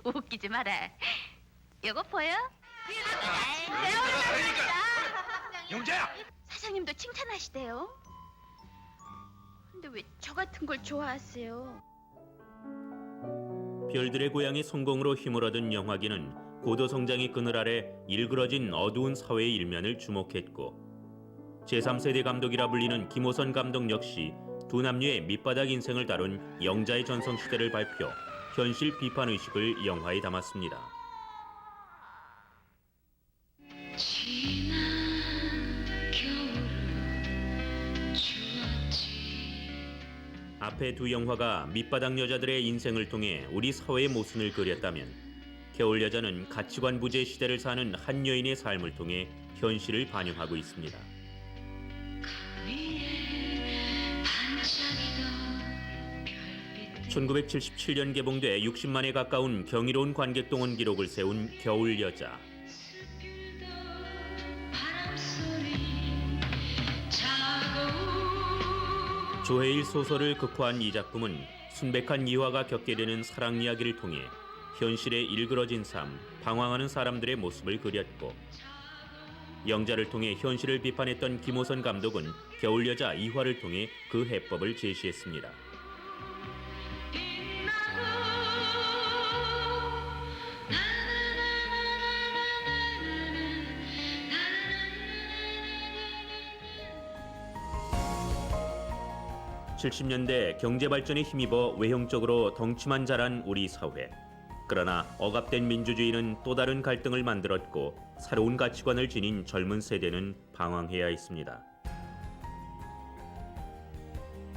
웃기지 마라. 이거 보여? 영자야! 사장님도 칭찬하시대요. 근데 왜 저 같은 걸 좋아하세요? 별들의 고향의 성공으로 힘을 얻은 영화기는 고도 성장의 그늘 아래 일그러진 어두운 사회의 일면을 주목했고 제3세대 감독이라 불리는 김호선 감독 역시 두 남녀의 밑바닥 인생을 다룬 영자의 전성시대를 발표 현실 비판 의식을 영화에 담았습니다. 앞에 두 영화가 밑바닥 여자들의 인생을 통해 우리 사회의 모순을 그렸다면 겨울 여자는 가치관 부재 시대를 사는 한 여인의 삶을 통해 현실을 반영하고 있습니다. 1977년 개봉돼 60만에 가까운 경이로운 관객 동원 기록을 세운 겨울 여자. 조혜일 소설을 극화한 이 작품은 순백한 이화가 겪게 되는 사랑 이야기를 통해 현실의 일그러진 삶, 방황하는 사람들의 모습을 그렸고 영자를 통해 현실을 비판했던 김호선 감독은 겨울 여자 이화를 통해 그 해법을 제시했습니다. (70년대) 경제 발전에 힘입어 외형적으로 덩치만 자란 우리 사회 그러나 억압된 민주주의는 또 다른 갈등을 만들었고 새로운 가치관을 지닌 젊은 세대는 방황해야 했습니다.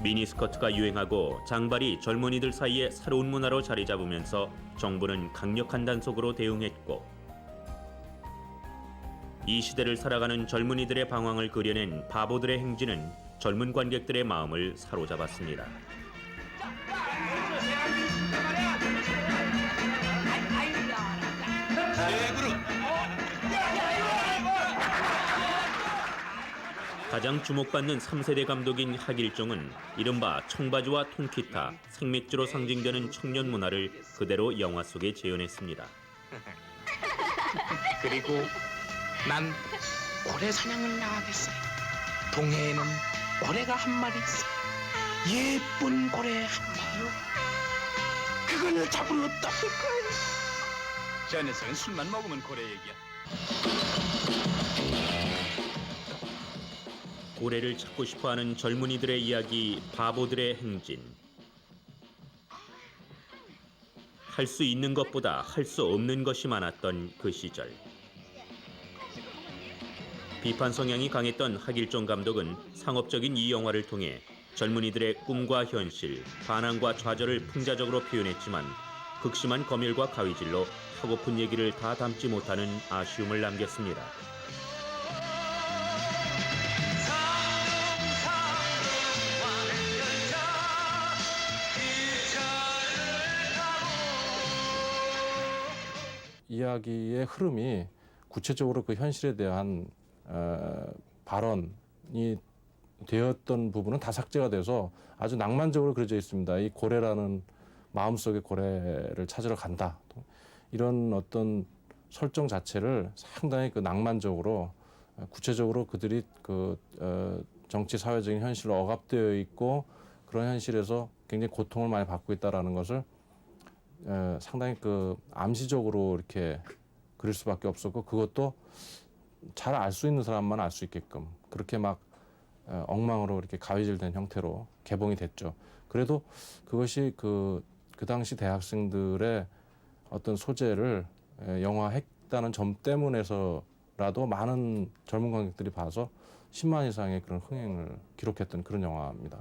미니스커트가 유행하고 장발이 젊은이들 사이에 새로운 문화로 자리 잡으면서 정부는 강력한 단속으로 대응했고 이 시대를 살아가는 젊은이들의 방황을 그려낸 바보들의 행진은 젊은 관객들의 마음을 사로잡았습니다. 가장 주목받는 3세대 감독인 하길종은 이른바 청바지와 통기타, 생맥주로 상징되는 청년 문화를 그대로 영화 속에 재현했습니다. 그리고 난 고래 사냥을 나가겠어요. 동해에는 고래가 한 마리 있어. 예쁜 고래 한 마리요. 그걸 잡으러 거야. 저 녀석은 술만 먹으면 고래 얘기야. 고래를 찾고 싶어하는 젊은이들의 이야기, 바보들의 행진. 할 수 있는 것보다 할 수 없는 것이 많았던 그 시절. 비판 성향이 강했던 하길종 감독은 상업적인 이 영화를 통해 젊은이들의 꿈과 현실, 반항과 좌절을 풍자적으로 표현했지만 극심한 검열과 가위질로 하고픈 얘기를 다 담지 못하는 아쉬움을 남겼습니다. 이야기의 흐름이 구체적으로 그 현실에 대한 어, 발언이 되었던 부분은 다 삭제가 돼서 아주 낭만적으로 그려져 있습니다. 이 고래라는 마음속의 고래를 찾으러 간다. 이런 어떤 설정 자체를 상당히 그 낭만적으로 어, 구체적으로 그들이 그 어, 정치 사회적인 현실로 억압되어 있고 그런 현실에서 굉장히 고통을 많이 받고 있다라는 것을 에, 상당히 그 암시적으로 이렇게 그릴 수밖에 없었고 그것도 잘 알 수 있는 사람만 알 수 있게끔 그렇게 막 에, 엉망으로 이렇게 가위질된 형태로 개봉이 됐죠. 그래도 그것이 그, 그 당시 대학생들의 어떤 소재를 에, 영화했다는 점 때문에서라도 많은 젊은 관객들이 봐서 10만 이상의 그런 흥행을 기록했던 그런 영화입니다.